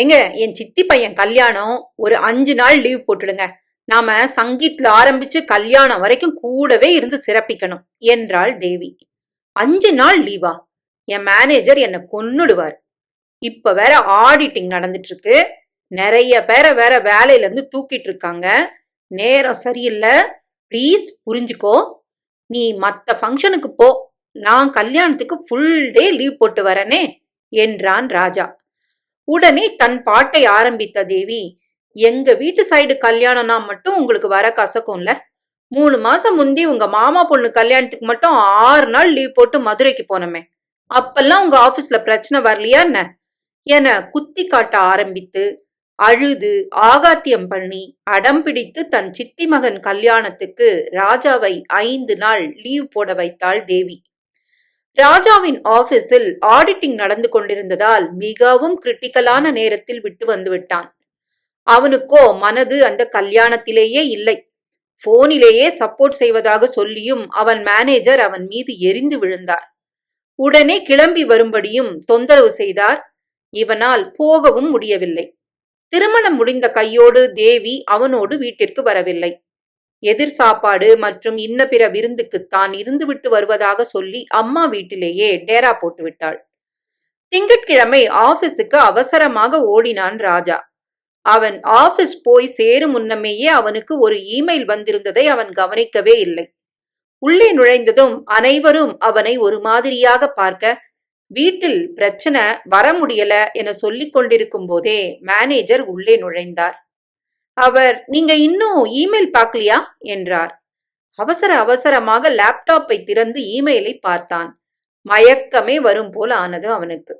எங்க என் சித்தி பையன் கல்யாணம் ஒரு அஞ்சு நாள் லீவ் போட்டுடுங்க. நாம சங்கீத்ல ஆரம்பிச்சு கல்யாணம் வரைக்கும் கூடவே இருந்து சிறப்பிக்கணும் என்றாள் தேவி. அஞ்சு நாள் லீவா என் மேனேஜர் என்னை கொன்னுடுவார். இப்ப வேற ஆடிட்டிங் நடந்துட்டு இருக்கு நிறைய பேரை வேற வேலையில இருந்து தூக்கிட்டு இருக்காங்க நேரம் சரியில்லை. ப்ளீஸ் புரிஞ்சுக்கோ. நீ மத்த ஃபங்க்ஷனுக்கு போ. நான் கல்யாணத்துக்கு ஃபுல் டே லீவ் போட்டு வரனே என்றான் ராஜா. உடனே தன் பாட்டை ஆரம்பித்த தேவி எங்க வீட்டு சைடு கல்யாணம்னா மட்டும் உங்களுக்கு வர கசக்கும்ல? மூணு மாசம் முந்தி உங்க மாமா பொண்ணு கல்யாணத்துக்கு மட்டும் ஆறு நாள் லீவ் போட்டு மதுரைக்கு போனோமே. அப்பெல்லாம் உங்க ஆபீஸ்ல பிரச்சனை வரலையா என்ன? என குத்தி காட்ட ஆரம்பித்து அழுது ஆகாத்தியம் பண்ணி அடம் பிடித்து தன் சித்தி மகன் கல்யாணத்துக்கு ராஜாவை ஐந்து நாள் லீவ் போட வைத்தாள் தேவி. ராஜாவின் ஆபீஸில் ஆடிட்டிங் நடந்து கொண்டிருந்ததால் மிகவும் கிரிட்டிக்கலான நேரத்தில் விட்டு வந்துவிட்டான். அவனுக்கோ மனது அந்த கல்யாணத்திலேயே இல்லை. போனிலேயே சப்போர்ட் செய்வதாக சொல்லியும் அவன் மேனேஜர் அவன் மீது எரிந்து விழுந்தார். உடனே கிளம்பி வரும்படியும் தொந்தரவு செய்தார். இவனால் போகவும் முடியவில்லை. திருமணம் முடிந்த கையோடு தேவி அவனோடு வீட்டிற்கு வரவில்லை. எதிர் சாப்பாடு மற்றும் இன்ன பிற விருந்துக்கு தான் இருந்துவிட்டு வருவதாக சொல்லி அம்மா வீட்டிலேயே டேரா போட்டு விட்டாள். திங்கட்கிழமை ஆபீஸுக்கு அவசரமாக ஓடினான் ராஜா. அவன் ஆபீஸ் போய் சேரும் முன்னமேயே அவனுக்கு ஒரு இமெயில் வந்திருந்ததை அவன் கவனிக்கவே இல்லை. உள்ளே நுழைந்ததும் அனைவரும் அவனை ஒரு மாதிரியாக பார்க்க வீட்டில் பிரச்சனை வர முடியல என சொல்லிக் கொண்டிருக்கும் போதே மேனேஜர் உள்ளே நுழைந்தார். அவர் நீங்க இன்னும் இமெயில் பார்க்கலையா? என்றார். அவசர அவசரமாக லேப்டாப்பை திறந்து இமெயிலை பார்த்தான். மயக்கமே வரும் போல் ஆனது அவனுக்கு.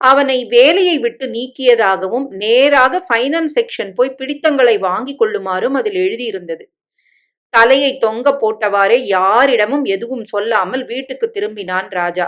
அவனை வேலையை விட்டு நீக்கியதாகவும் நேராக ஃபைனான்ஸ் செக்ஷன் போய் பிடித்தங்களை வாங்கிக் கொள்ளுமாறும் அதில் எழுதியிருந்தது. தலையை தொங்க போட்டவாறே யாரிடமும் எதுவும் சொல்லாமல் வீட்டுக்கு திரும்பினான் ராஜா.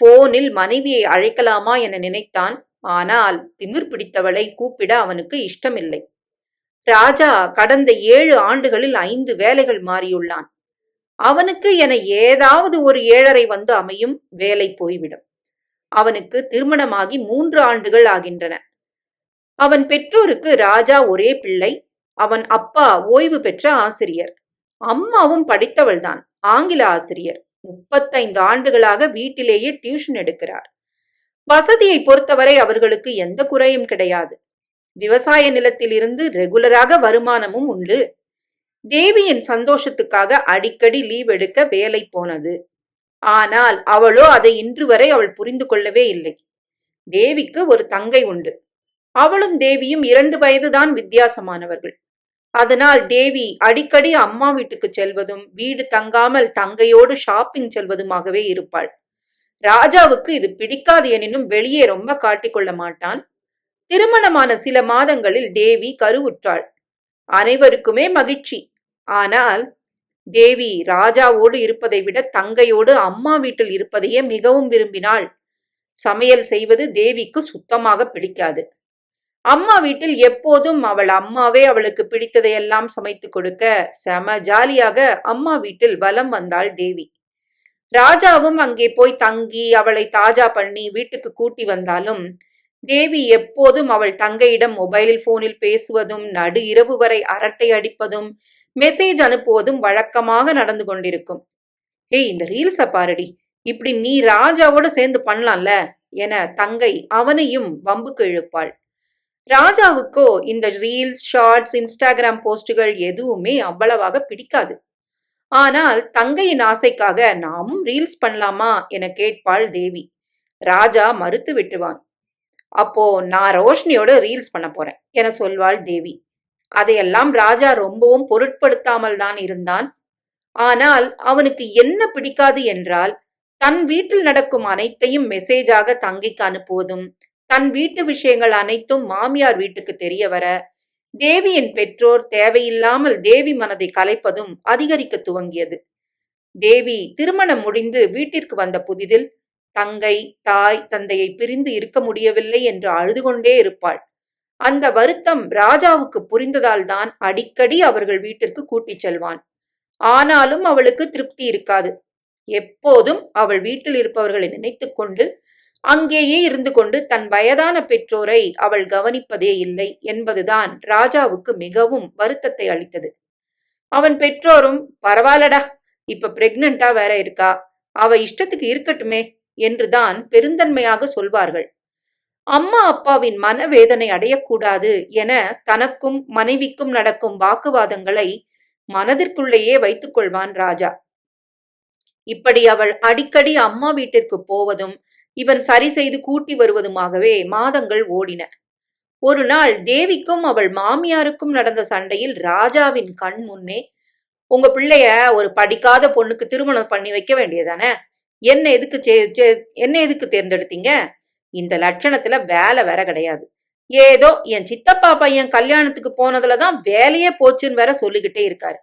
போனில் மனைவியை அழைக்கலாமா? என நினைத்தான். ஆனால் திமிர் பிடித்தவளை கூப்பிட அவனுக்கு இஷ்டமில்லை. ராஜா கடந்த ஏழு ஆண்டுகளில் ஐந்து வேலைகள் மாறியுள்ளான். அவனுக்கு என ஏதாவது ஒரு ஏழரை வந்து அமையும் வேலை போய்விடும். அவனுக்கு திருமணமாகி மூன்று ஆண்டுகள் ஆகின்றன. அவன் பெற்றோருக்கு ராஜா ஒரே பிள்ளை அவன் அப்பா ஓய்வு பெற்ற ஆசிரியர். அம்மாவும் படித்தவள்தான் ஆங்கில ஆசிரியர். முப்பத்தைந்து ஆண்டுகளாக வீட்டிலேயே டியூஷன் எடுக்கிறார். வசதியை பொறுத்தவரை அவர்களுக்கு எந்த குறையும் கிடையாது. விவசாய நிலத்தில் இருந்து ரெகுலராக வருமானமும் உண்டு. தேவியின் சந்தோஷத்துக்காக அடிக்கடி லீவ் எடுக்க வேலை போனது. ஆனால் அவளோ அதை இன்று வரை அவள் புரிந்து கொள்ளவே இல்லை. தேவிக்கு ஒரு தங்கை உண்டு. அவளும் தேவியும் இரண்டு வயதுதான் வித்தியாசமானவர்கள். அதனால் தேவி அடிக்கடி அம்மா வீட்டுக்கு செல்வதும் வீடு தங்காமல் தங்கையோடு ஷாப்பிங் செல்வதுமாகவே இருப்பாள். ராஜாவுக்கு இது பிடிக்காது எனினும் வெளியே ரொம்ப காட்டிக்கொள்ள மாட்டான். திருமணமான சில மாதங்களில் தேவி கருவுற்றாள். அனைவருக்குமே மகிழ்ச்சி. ஆனால் தேவி ராஜாவோடு இருப்பதை விட தங்கையோடு அம்மா வீட்டில் இருப்பதையே மிகவும் விரும்பினாள். சமையல் செய்வது தேவிக்கு சுத்தமாக பிடிக்காது. அம்மா வீட்டில் எப்போதும் அவள் அம்மாவே அவளுக்கு பிடித்ததையெல்லாம் சமைத்து கொடுக்க செம ஜாலியாக அம்மா வீட்டில் வலம் வந்தாள் தேவி. ராஜாவும் அங்கே போய் தங்கி அவளை தாஜா பண்ணி வீட்டுக்கு கூட்டி வந்தாலும் தேவி எப்போதும் அவள் தங்கையிடம் மொபைலில் போனில் பேசுவதும் நடு இரவு வரை அரட்டை அடிப்பதும் மெசேஜ் அனுப்புவதும் வழக்கமாக நடந்து கொண்டிருக்கும். ஏய் இந்த ரீல்ஸ பாருடி. இப்படி நீ ராஜாவோட சேர்ந்து பண்ணலாம்ல? என தங்கை அவனையும் வம்புக்கு இழுப்பாள். ராஜாவுக்கோ இந்த ரீல்ஸ் ஷார்ட்ஸ் இன்ஸ்டாகிராம் போஸ்டுகள் எதுவுமே அவ்வளவாக பிடிக்காது. ஆனால் தங்கையின் ஆசைக்காக நாமும் ரீல்ஸ் பண்ணலாமா? என கேட்பாள் தேவி. ராஜா மறுத்து விட்டுவான். அப்போ நான் ரோஷினியோட ரீல்ஸ் பண்ண போறேன். என சொல்வாள் தேவி. அதையெல்லாம் ராஜா ரொம்பவும் பொருட்படுத்தாமல் தான் இருந்தான். ஆனால் அவனுக்கு என்ன பிடிக்காது என்றால் தன் வீட்டில் நடக்கும் அனைத்தையும் மெசேஜாக தங்கைக்கு அனுப்புவதும் தன் வீட்டு விஷயங்கள் அனைத்தும் மாமியார் வீட்டுக்கு தெரிய வர தேவியின் பெற்றோர் தேவையில்லாமல் தேவி மனதை கலைப்பதும் அதிகரிக்க துவங்கியது. தேவி திருமணம் முடிந்து வீட்டிற்கு வந்த புதிதில் தங்கை தாய் தந்தையை பிரிந்து இருக்க முடியவில்லை என்று அழுது கொண்டே இருப்பாள். அந்த வருத்தம் ராஜாவுக்கு புரிந்ததால் தான் அடிக்கடி அவர்கள் வீட்டிற்கு கூட்டிச் செல்வான். ஆனாலும் அவளுக்கு திருப்தி இருக்காது. எப்போதும் அவள் வீட்டில் இருப்பவர்களை நினைத்துக்கொண்டு அங்கேயே இருந்து கொண்டு தன் வயதான பெற்றோரை அவள் கவனிப்பதே இல்லை என்பதுதான் ராஜாவுக்கு மிகவும் வருத்தத்தை அளித்தது. அவன் பெற்றோரும் பரவாயில்லடா இப்ப பிரெக்னண்டா வேற இருக்கா? அவ இஷ்டத்துக்கு இருக்கட்டுமே என்றுதான் பெருந்தன்மையாக சொல்வார்கள். அம்மா அப்பாவின் மனவேதனை அடையக்கூடாது என தனக்கும் மனைவிக்கும் நடக்கும் வாக்குவாதங்களை மனதிற்குள்ளேயே வைத்துக் கொள்வான் ராஜா. இப்படி அவள் அடிக்கடி அம்மா வீட்டிற்கு போவதும் இவன் சரி செய்து கூட்டி வருவதுமாகவே மாதங்கள் ஓடின. ஒரு நாள் தேவிக்கும் அவள் மாமியாருக்கும் நடந்த சண்டையில் ராஜாவின் கண் முன்னே உங்க பிள்ளைய ஒரு படிக்காத பொண்ணுக்கு திருமணம் பண்ணி வைக்க வேண்டியதானே என்ன எதுக்கு என்ன எதுக்கு தேர்ந்தெடுத்தீங்க? இந்த லட்சணத்துல வேலை வேற கிடையாது. ஏதோ என் சித்தப்பா பையன் கல்யாணத்துக்கு போனதுலதான் வேலையே போச்சுன்னு வேற சொல்லிக்கிட்டே இருக்காரு.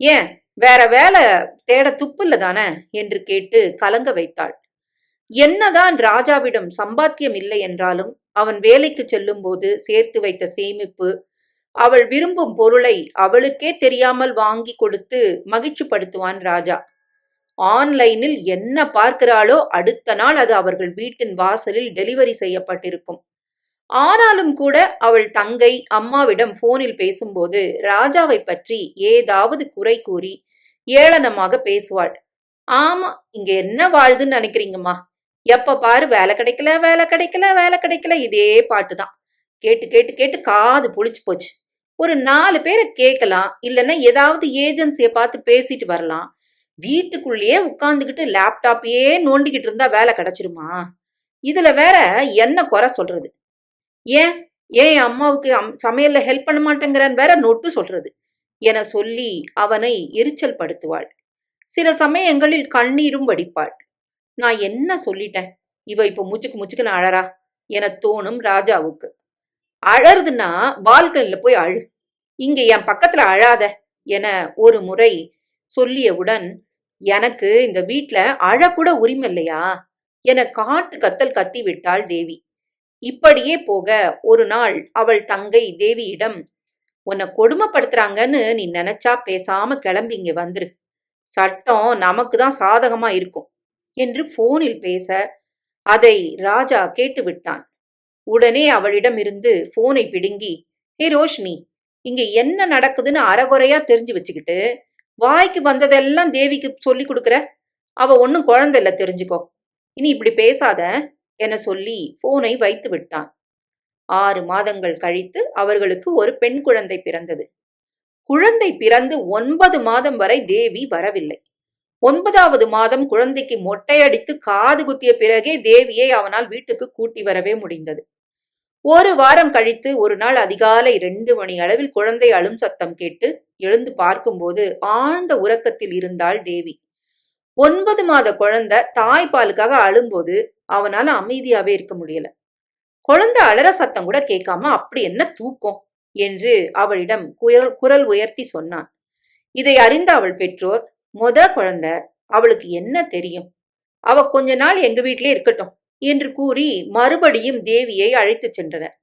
ஏன்? வேற வேலை தேட துப்பில்ல தானே? என்று கேட்டு கலங்க வைத்தாள். என்னதான் ராஜாவிடம் சம்பாத்தியம் இல்லை என்றாலும் அவன் வேலைக்கு செல்லும் போது சேர்த்து வைத்த சேமிப்பு அவள் விரும்பும் பொருளை அவளுக்கே தெரியாமல் வாங்கி கொடுத்து மகிழ்ச்சிப்படுத்துவான் ராஜா. ஆன்லைனில் என்ன பார்க்கிறாளோ அடுத்த நாள் அது அவர்கள் வீட்டின் வாசலில் டெலிவரி செய்யப்பட்டிருக்கும். ஆனாலும் கூட அவள் தங்கை அம்மாவிடம் போனில் பேசும்போது ராஜாவை பற்றி ஏதாவது குறை கூறி ஏளனமாக பேசுவாள். ஆமா இங்க என்ன வாழுதுன்னு நினைக்கிறீங்கம்மா? எப்ப பாரு வேலை கிடைக்கல வேலை கிடைக்கல வேலை கிடைக்கல. இதே பாட்டு தான் கேட்டு கேட்டு கேட்டு காது புளிச்சு போச்சு. ஒரு நாலு பேரை கேட்கலாம் இல்லைன்னா ஏதாவது ஏஜென்சியை பார்த்து பேசிட்டு வரலாம். வீட்டுக்குள்ளேயே உட்காந்துக்கிட்டு லேப்டாப்பையே நோண்டிக்கிட்டு இருந்தா வேலை கிடைச்சிருமா? இதுல வேற என்ன குறை சொல்றது? ஏன்? ஏன் அம்மாவுக்கு சமையல்ல ஹெல்ப் பண்ண மாட்டேங்கிறான்னு வேற நொட்டு சொல்றது. என சொல்லி அவனை எரிச்சல் படுத்துவாள். சில சமயங்களில் கண்ணீரும் வடிப்பாள். நான் என்ன சொல்லிட்டேன்? இவ இப்ப முச்சுக்கு முச்சுக்குன்னு அழறா? என தோணும் ராஜாவுக்கு. அழறதுன்னா பால்கனில போய் அழு. இங்க என் பக்கத்துல அழாத என ஒரு முறை சொல்லியவுடன் எனக்கு இந்த வீட்ல அழக்கூட உரிமை இல்லையா என காட்டு கத்தல் கத்தி விட்டாள் தேவி. இப்படியே போக ஒரு நாள் அவள் தங்கை தேவியிடம் உன்னை கொடுமைப்படுத்துறாங்கன்னு நீ நினைச்சா பேசாம கிளம்பி இங்க வந்துரு. சட்டம் நமக்கு தான் சாதகமா இருக்கும் என்று போனில் பேச அதை ராஜா கேட்டு விட்டான் உடனே அவளிடம் இருந்து போனை பிடுங்கி ஹே ரோஷினி இங்க என்ன நடக்குதுன்னு அறகுறையா தெரிஞ்சு வச்சுக்கிட்டு வாய்க்கு வந்ததெல்லாம் தேவிக்கு சொல்லி கொடுக்குற? அவ ஒன்னும் குழந்தை இல்லை தெரிஞ்சுக்கோ. இனி இப்படி பேசாத என சொல்லி போனை வைத்து விட்டான். ஆறு மாதங்கள் கழித்து அவர்களுக்கு ஒரு பெண் குழந்தை பிறந்தது. குழந்தை பிறந்து ஒன்பது மாதம் வரை தேவி வரவில்லை. ஒன்பதாவது மாதம் குழந்தைக்கு மொட்டையடித்து காது குத்திய பிறகே தேவியை அவனால் வீட்டுக்கு கூட்டி வரவே முடிந்தது. ஒரு வாரம் கழித்து ஒரு நாள் அதிகாலை ரெண்டு மணி அளவில் குழந்தை அழும் சத்தம் கேட்டு எழுந்து பார்க்கும்போது ஆழ்ந்த உறக்கத்தில் இருந்தாள் தேவி. ஒன்பது மாத குழந்தை தாய்ப்பாலுக்காக அழும்போது அவனால அமைதியாவே இருக்க முடியல. குழந்தை அலற சத்தம் கூட கேட்காம அப்படி என்ன தூக்கம்? என்று அவளிடம் குரல் குரல் உயர்த்தி சொன்னான். இதை அறிந்த அவள் பெற்றோர் மொத குழந்தை அவளுக்கு என்ன தெரியும்? அவ கொஞ்ச நாள் எங்க வீட்டிலே இருக்கட்டும். என்று கூறி மறுபடியும் தேவியை அழைத்துச் சென்றனர்.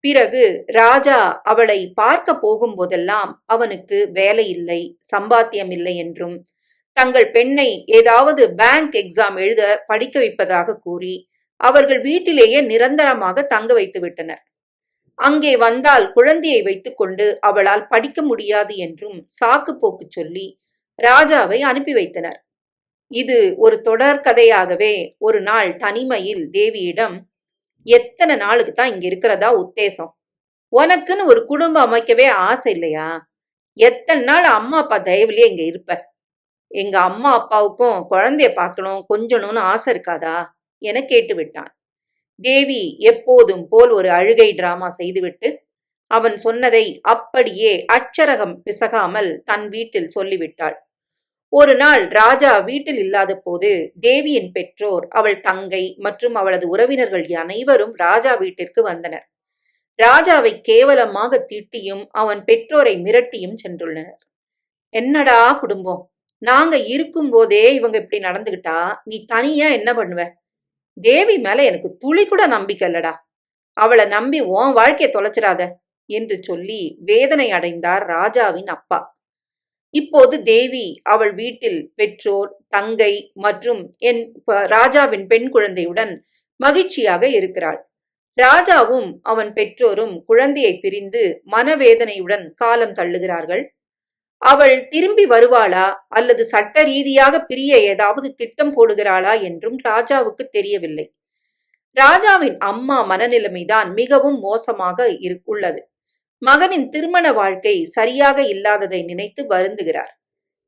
பிறகு ராஜா அவளை பார்க்க போகும்போதெல்லாம் அவனுக்கு வேலை இல்லை சம்பாத்தியம் இல்லை என்றும் தங்கள் பெண்ணை ஏதாவது பேங்க் எக்ஸாம் எழுத படிக்க வைப்பதாக கூறி அவர்கள் வீட்டிலேயே நிரந்தரமாக தங்க வைத்து விட்டனர். அங்கே வந்தால் குழந்தையை வைத்துக்கொண்டு அவளால் படிக்க முடியாது என்றும் சாக்கு போக்கு சொல்லி ராஜாவை அனுப்பி வைத்தனர். இது ஒரு தொடர் கதையாகவே ஒரு நாள் தனிமையில் தேவியிடம் எத்தனை நாளுக்கு தான் இங்க இருக்கிறதா உத்தேசம்? உனக்குன்னு ஒரு குடும்பம் அமைக்கவே ஆசை இல்லையா? எத்தனை நாள் அம்மா அப்பா தயவுலயே இங்க இருப்ப? எங்க அம்மா அப்பாவுக்கும் குழந்தைய பார்க்கணும் கொஞ்சணும்னு ஆசை இருக்காதா? என கேட்டு விட்டான் தேவி எப்போதும் போல் ஒரு அழுகை டிராமா செய்துவிட்டு அவன் சொன்னதை அப்படியே அச்சரகம் பிசகாமல் தன் வீட்டில் சொல்லிவிட்டாள். ஒரு நாள் ராஜா வீட்டில் இல்லாத போது தேவியின் பெற்றோர் அவள் தங்கை மற்றும் அவளது உறவினர்கள் அனைவரும் ராஜா வீட்டிற்கு வந்தனர். ராஜாவை கேவலமாக திட்டியும் அவன் பெற்றோரை மிரட்டியும் சென்றுள்ளனர். என்னடா குடும்பம்? நாங்க இருக்கும் போதே இவங்க இப்படி நடந்துகிட்டா? நீ தனியா என்ன பண்ணுவ? தேவி மேல எனக்கு துளி கூட நம்பிக்கை இல்லடா. அவளை நம்பி உன் வாழ்க்கையை தொலைச்சிடாத என்று சொல்லி வேதனை அடைந்தார் ராஜாவின் அப்பா. இப்போது தேவி அவள் வீட்டில் பெற்றோர் தங்கை மற்றும் என் ராஜாவின் பெண் குழந்தையுடன் மகிழ்ச்சியாக இருக்கிறாள். ராஜாவும் அவன் பெற்றோரும் குழந்தையை பிரிந்து மனவேதனையுடன் காலம் தள்ளுகிறார்கள். அவள் திரும்பி வருவாளா அல்லது சட்ட ரீதியாக பிரிய ஏதாவது திட்டம் போடுகிறாளா என்றும் ராஜாவுக்கு தெரியவில்லை. ராஜாவின் அம்மா மனநிலைமைதான் மிகவும் மோசமாக உள்ளது. மகனின் திருமண வாழ்க்கை சரியாக இல்லாததை நினைத்து வருந்துகிறார்.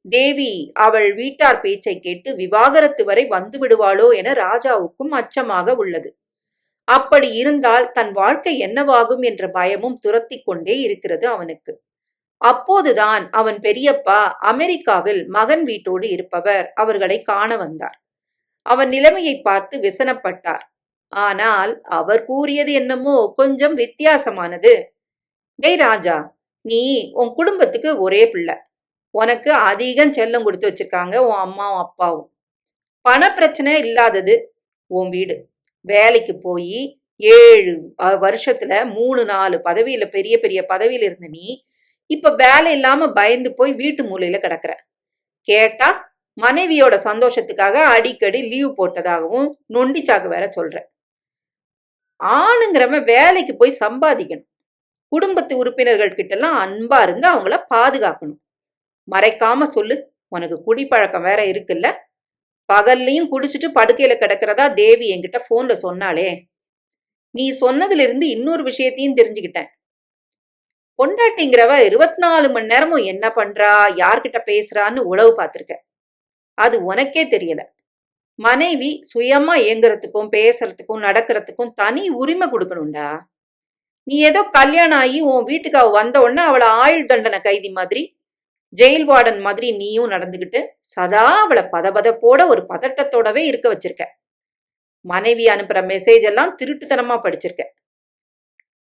தேவி அவள் வீட்டார் பேச்சை கேட்டு விவாகரத்து வரை வந்து விடுவாளோ என ராஜாவுக்கும் அச்சமாக உள்ளது. அப்படி இருந்தால் தன் வாழ்க்கை என்னவாகும் என்ற பயமும் துரத்தி கொண்டே இருக்கிறது அவனுக்கு. அப்போதுதான் அவன் பெரியப்பா அமெரிக்காவில் மகன் வீட்டோடு இருப்பவர் அவர்களை காண வந்தார். அவன் நிலைமையை பார்த்து விசனப்பட்டார். ஆனால் அவர் கூறியது என்னமோ கொஞ்சம் வித்தியாசமானது. டேய் ராஜா நீ உன் குடும்பத்துக்கு ஒரே பிள்ளை. உனக்கு அதிகம் செல்லம் கொடுத்து வச்சிருக்காங்க உன் அம்மாவும் அப்பாவும். பண பிரச்சனை இல்லாதது உன் வீடு. வேலைக்கு போய் ஏழு வருஷத்துல மூணு நாலு பதவியில பெரிய பெரிய பதவியில இருந்த நீ இப்ப வேலை இல்லாம பயந்து போய் வீட்டு மூலையில கிடக்குற. கேட்டா மனைவியோட சந்தோஷத்துக்காக அடிக்கடி லீவ் போட்டதாகவும் நொண்டிச்சாக்கு வேற சொல்ற. ஆணுங்கிறவன் வேலைக்கு போய் சம்பாதிக்கணும். குடும்பத்து உறுப்பினர்கள் கிட்டலாம் அன்பா இருந்து அவங்கள பாதுகாக்கணும். மறைக்காம சொல்லு. உனக்கு குடிப்பழக்கம் வேற இருக்குல்ல. பகல்லையும் குடிச்சிட்டு படுக்கையில கிடக்கிறதா தேவி என்கிட்ட போன்ல சொன்னாளே. நீ சொன்னதுல இருந்து இன்னொரு விஷயத்தையும் தெரிஞ்சுக்கிட்டேன். பொண்டாட்டிங்கிறவ இருபத்தி நாலு மணி நேரமும் என்ன பண்றா யார்கிட்ட பேசுறான்னு உளவு பார்த்திருக்க. அது உனக்கே தெரியல. மனைவி சுயமா இயங்குறதுக்கும் பேசுறதுக்கும் நடக்கிறதுக்கும் தனி உரிமை கொடுக்கணும்டா. நீ ஏதோ கல்யாணம் ஆகி உன் வீட்டுக்கு அவ வந்த உடனே அவளை ஆயுள் தண்டனை கைதி மாதிரி ஜெயில் வார்டன் மாதிரி நீயும் நடந்துகிட்டு சதா அவளை பதபதப்போட ஒரு பதட்டத்தோடவே இருக்க வச்சிருக்க. மனைவி அனுப்புற மெசேஜ் எல்லாம் திருட்டுத்தனமா படிச்சிருக்க.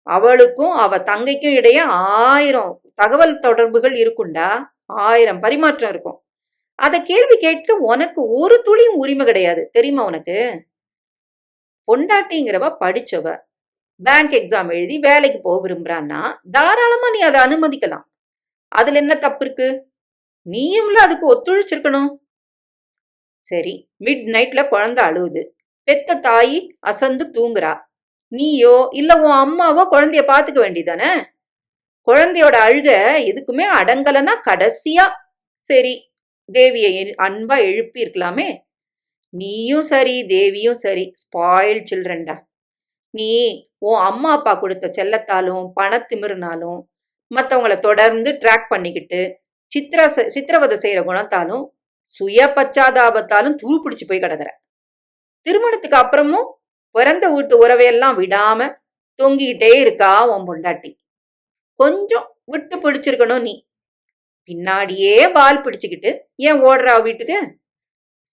அவளுக்கும் அவ தங்கைக்கும் இடையே ஆயிரம் தகவல் தொடர்புகள் இருக்குண்டா ஆயிரம் பரிமாற்றம் இருக்கும். அத கேள்வி கேட்க உனக்கு ஒரு துளியும் உரிமை கிடையாது. தெரியுமா உனக்கு? பொண்டாட்டிங்கிறவ படிச்சவ பேங்க் எக்ஸாம் எழுதி வேலைக்கு போக விரும்புறான்னா தாராளமா நீ அதை அனுமதிக்கலாம். அதுல என்ன தப்பு இருக்கு? நீயும்ல அதுக்கு ஒத்துழைச்சிருக்கணும். சரி மிட் நைட்ல குழந்தை அழுவுது. பெத்த தாயி அசந்து தூங்குறா. நீயோ இல்ல உன் அம்மாவோ குழந்தைய பாத்துக்க வேண்டியதானே குழந்தையோட அழுக எதுக்குமே அடங்கலனா கடைசியா சரி தேவியை அன்பா எழுப்பி இருக்கலாமே. நீயும் சரி தேவியும் சரி ஸ்பாயில் சில்ட்ரன்டா நீ உன் அம்மா அப்பா கொடுத்த செல்லத்தாலும் பணத்திமிருனாலும் மற்றவங்கள தொடர்ந்து ட்ராக் பண்ணிக்கிட்டு சித்திர சித்திரவதை செய்கிற குணத்தாலும் சுய பச்சாதாபத்தாலும் துரு பிடிச்சு போய் கிடக்குற. திருமணத்துக்கு அப்புறமும் பிறந்த வீட்டு உறவையெல்லாம் விடாம தொங்கிக்கிட்டே இருக்கா உன் பொண்டாட்டி. கொஞ்சம் விட்டு பிடிச்சிருக்கணும் நீ. பின்னாடியே பால் பிடிச்சுக்கிட்டு ஏன் ஓடுறா வீட்டுக்கு?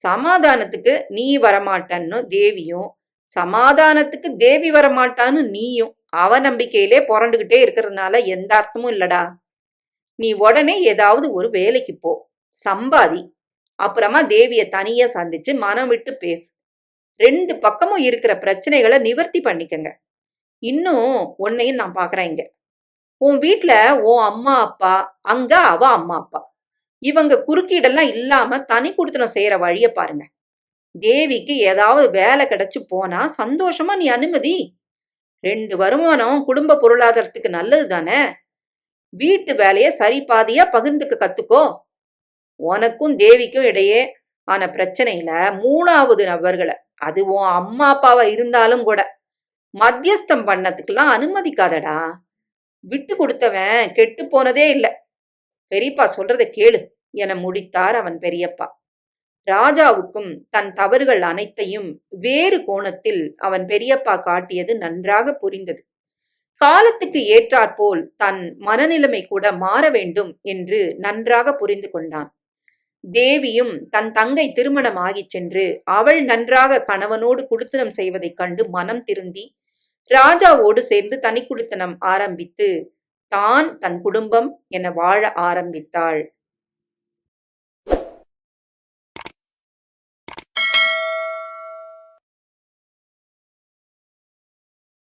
சமாதானத்துக்கு நீ வரமாட்டன்னு தேவியும் சமாதானத்துக்கு தேவி வரமாட்டான்னு நீயும் அவ நம்பிக்கையிலே புரண்டுகிட்டே இருக்கிறதுனால எந்த அர்த்தமும் இல்லடா. நீ உடனே ஏதாவது ஒரு வேலைக்கு போ சம்பாதி. அப்புறமா தேவிய தனியா சந்திச்சு மனம் விட்டு பேசு. ரெண்டு பக்கமும் இருக்கிற பிரச்சனைகளை நிவர்த்தி பண்ணிக்கங்க. இன்னும் உன்னையும் நான் பாக்குறேன் இங்க. உன் வீட்டுல உன் அம்மா அப்பா அங்க அவ அம்மா அப்பா. இவங்க குறுக்கீடெல்லாம் இல்லாம தனி குடுத்தனம் செய்யற வழிய பாருங்க. தேவிக்கு ஏதாவது வேலை கிடைச்சு போனா சந்தோஷமா நீ அனுமதி. ரெண்டு வருமானம் குடும்ப பொருளாதாரத்துக்கு நல்லது தானே? வீட்டு வேலைய சரி பாதியா பகிர்ந்துக்க கத்துக்கோ. உனக்கும் தேவிக்கும் இடையே ஆன பிரச்சனையில மூணாவது நபர்களை அது உன் அம்மா அப்பாவா இருந்தாலும் கூட மத்தியஸ்தம் பண்ணதுக்கெல்லாம் அனுமதிக்காதடா. விட்டு கொடுத்தவன் கெட்டு போனதே இல்லை. பெரியப்பா சொல்றதை கேளு என முடித்தார் அவன் பெரியப்பா. ராஜாவுக்கும் தன் தவறுகள் அனைத்தையும் வேறு கோணத்தில் அவன் பெரியப்பா காட்டியது நன்றாக புரிந்தது. காலத்துக்கு ஏற்றாற்போல் தன் மனநிலைமை கூட மாற வேண்டும் என்று நன்றாக புரிந்து கொண்டான். தேவியும் தன் தங்கை திருமணம் ஆகிச் சென்று அவள் நன்றாக கணவனோடு குடுத்தனம் செய்வதைக் கண்டு மனம் திருந்தி ராஜாவோடு சேர்ந்து தனி குடுத்தனம் ஆரம்பித்து தான் தன் குடும்பம் என வாழ ஆரம்பித்தாள்.